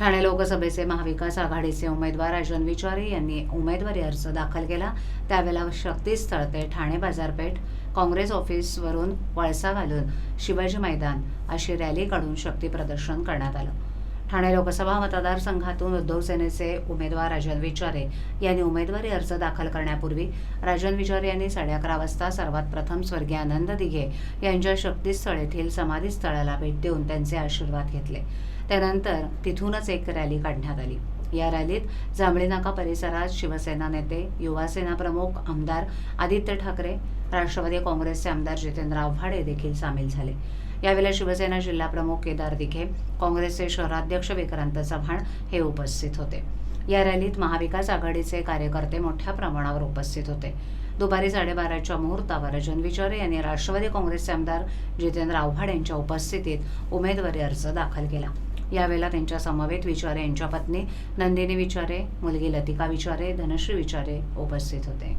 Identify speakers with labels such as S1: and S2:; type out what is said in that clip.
S1: ठाणे लोकसभेचे महाविकास आघाडीचे उमेदवार राजन विचारे यांनी उमेदवारी अर्ज दाखल केला. त्यावेळेला शक्तीस्थळ ते ठाणे बाजारपेठ काँग्रेस ऑफिसवरून वळसा घालून शिवाजी मैदान अशी रॅली काढून शक्ती प्रदर्शन करण्यात आलं. ठाणे लोकसभा मतदारसंघातून उद्धव सेनेचे उमेदवार राजन विचारे यांनी उमेदवारी अर्ज दाखल करण्यापूर्वी राजन विचारे यांनी साडे अकरा वाजता सर्वात प्रथम स्वर्गीय आनंद दिघे यांच्या शक्तीस्थळ येथील समाधीस्थळाला भेट देऊन त्यांचे आशीर्वाद घेतले. त्यानंतर तिथूनच एक रॅली काढण्यात आली. या रॅलीत जांभळी नाका परिसरात शिवसेना नेते युवासेना प्रमुख आमदार आदित्य ठाकरे राष्ट्रवादी काँग्रेसचे आमदार जितेंद्र आव्हाडे देखील सामील झाले. यावेळेला शिवसेना जिल्हा प्रमुख केदार दिघे काँग्रेसचे शहराध्यक्ष विक्रांत चव्हाण हे उपस्थित होते. या रॅलीत महाविकास आघाडीचे कार्यकर्ते मोठ्या प्रमाणावर उपस्थित होते. दुपारी साडेबाराच्या मुहूर्तावर रजन विचारे यांनी राष्ट्रवादी काँग्रेसचे आमदार जितेंद्र आव्हाड यांच्या उपस्थितीत उमेदवारी अर्ज दाखल केला. यावेळेला त्यांच्या समवेत विचारे यांच्या पत्नी नंदिनी विचारे मुलगी लतिका विचारे धनश्री विचारे उपस्थित होते.